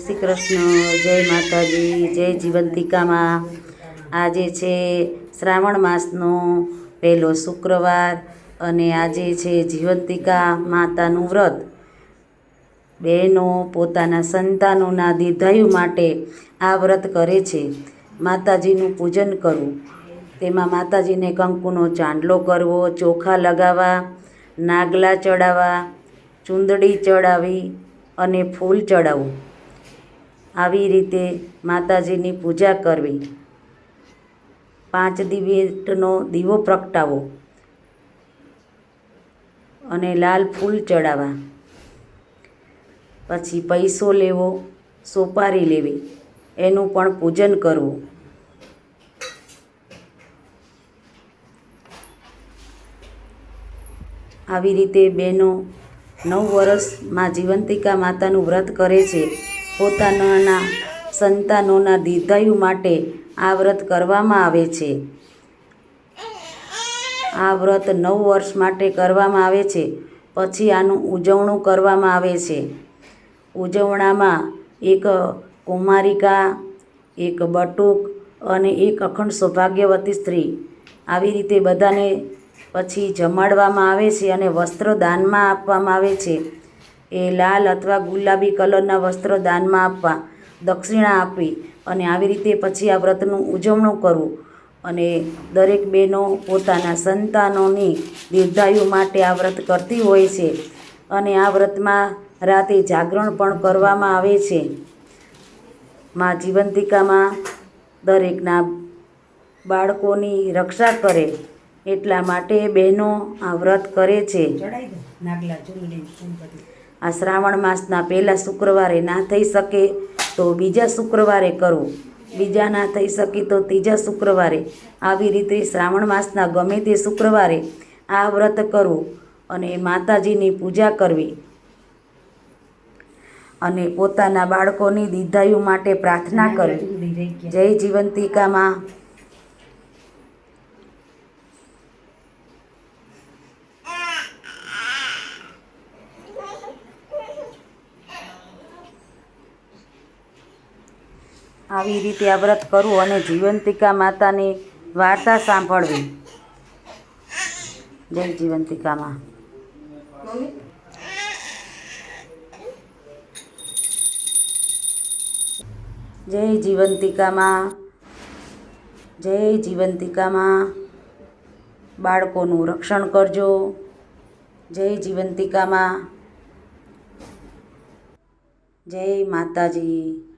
શ્રી કૃષ્ણ જય માતાજી, જય જીવંતિકામાં. આજે છે શ્રાવણ માસનો પહેલો શુક્રવાર અને આજે છે જીવંતિકા માતાનું વ્રત. બહેનો પોતાના સંતાનોના દીર્ઘાયુ માટે આ વ્રત કરે છે. માતાજીનું પૂજન કરવું. તેમાં માતાજીને કંકુનો ચાંદલો કરવો, ચોખા લગાવવા, નાગલા ચડાવવા, ચૂંદડી ચડાવી અને ફૂલ ચડાવવું. આવી રીતે માતાજીની પૂજા કરવી. પાંચ દિવેટનો દીવો પ્રગટાવો અને લાલ ફૂલ ચડાવવા. પછી પૈસો લેવો, સોપારી લેવી, એનું પણ પૂજન કરવું. આવી રીતે બહેનો નવ વર્ષમાં જીવંતિકા માતાનું વ્રત કરે છે. પોતાના સંતાનોના દીર્ઘાયુ માટે આ વ્રત કરવામાં આવે છે. આ વ્રત નવ વર્ષ માટે કરવામાં આવે છે. પછી આનું ઉજવણું કરવામાં આવે છે. ઉજવણામાં એક કુમારિકા, એક બટુક અને એક અખંડ સૌભાગ્યવતી સ્ત્રી. આવી રીતે બધાને પછી જમાડવામાં આવે છે અને વસ્ત્ર દાનમાં આપવામાં આવે છે. એ લાલ અથવા ગુલાબી કલરના વસ્ત્ર દાનમાં આપવા, દક્ષિણા આપવી અને આવી રીતે પછી આ વ્રતનું ઉજવણું કરવું. અને દરેક બહેનો પોતાના સંતાનોની દીર્ઘાયુ માટે આ વ્રત કરતી હોય છે અને આ વ્રતમાં રાતે જાગરણ પણ કરવામાં આવે છે. માં જીવંતિકામાં દરેકના બાળકોની રક્ષા કરે એટલા માટે બહેનો આ વ્રત કરે છે. આ શ્રાવણ માસના પહેલા શુક્રવારે ના થઈ શકે તો બીજા શુક્રવારે કરવું બીજા ના થઈ શકે તો ત્રીજા શુક્રવારે. આવી રીતે શ્રાવણ માસના ગમે તે શુક્રવારે આ વ્રત કરવું અને માતાજીની પૂજા કરવી. અને પોતાના બાળકોની દીર્ઘાયુ માટે પ્રાર્થના કરવી. જય જીવંતિકામાં. આવી રીતે આ વ્રત કરવું અને જીવંતિકા માતાની વાર્તા સાંભળવી. જય જીવંતિકામાં જય જીવંતિકામાં જય જીવંતિકામાં બાળકોનું રક્ષણ કરજો. જય જીવંતિકામાં જય માતાજી.